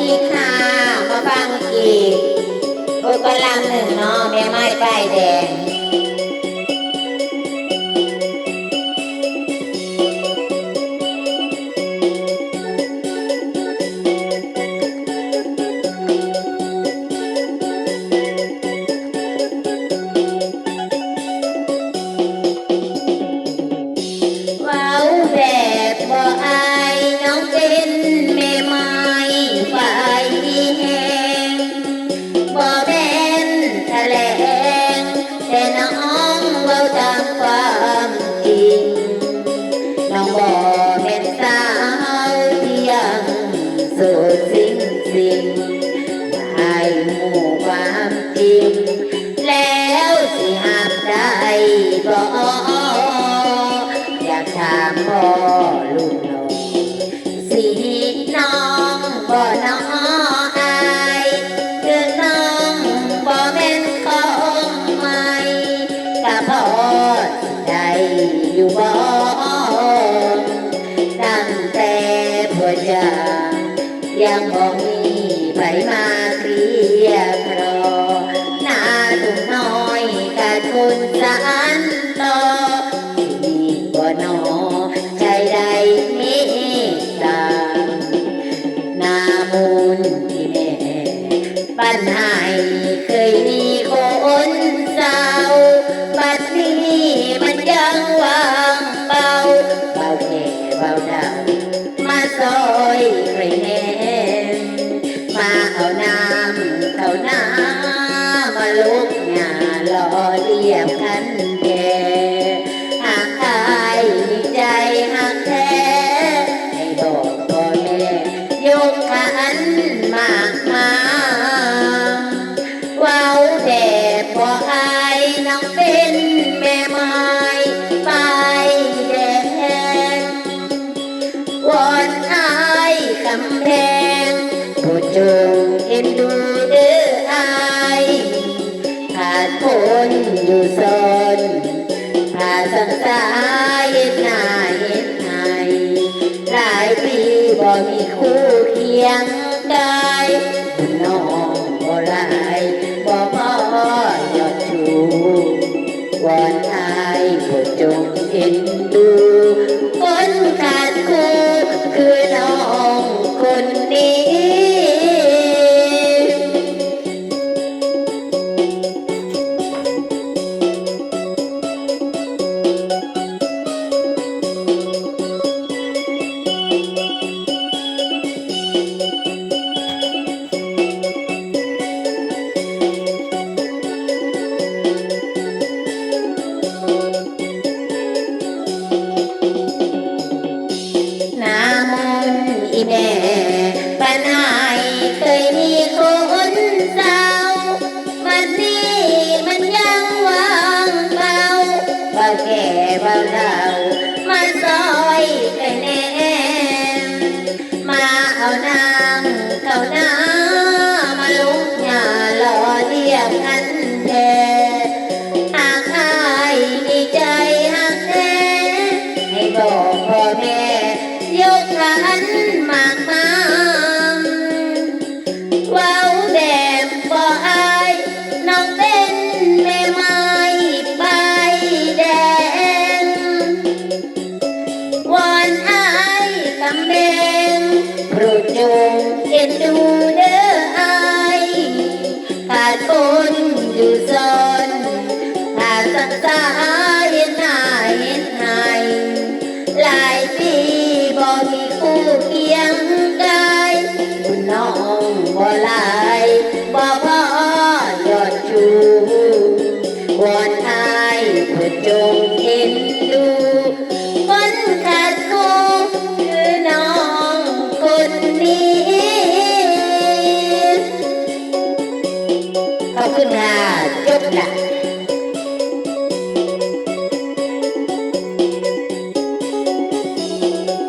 ดีค่ะ มาฟังอีกโอ้ยก็ลำหนึ่งเนาะแม่ไม้ป้ายแดง สิ่งสิ่งให้หมู่ความจริง แล้วสิหักได้บ่อยากถามพ่อลูกน้องสิน้องบ่น้องอายคือน้องบ่แม่นของใหม่ก็พอสิได้อยู่บ่ ยังบ่มีไปมาเคลียร์ครอหน้าลุงน้อยกะทุนสานต่อที่บ่นอใจใดเมตตาหนามูลที่แม่ปัญหาเคยมีคนเศร้าบัดนี้มันยังว่า ลุกงานรอเรียบคันแก่หากใครมีใจหักแท้ให้บอกพ่อแม่ยกขันมากมาว้าแต่พออายน้องเป็นแม่ไม้ไปแดงวอนอายคำแพงโปรดจงเอ็นดู ดคนอยู่ซนพาสังสารเย็นหน้าเย็นไห้หลายปีบ่มีคู่เคียงกายน้องบ่หลายบ่พอยอดชูวอนอายโปรดจงเอ็นดูคนขา แม่ปัญหาเคยมีคนเศร้ามันนี้มันยังว่างเปล่าบาแก่บาเฒ่ามาซอยเคยแน่มาเอาน้ำเข้าน้ำมาลุกหญ้าหล่อเรียบกันแท้หากอายมีใจหักแท้ให้บอกพ่อแม่ แมงโปรดจงเห็นดูเด้ออายขาดคนอยู่ซอนขาดสักสาย ขึ้นมาจุดละ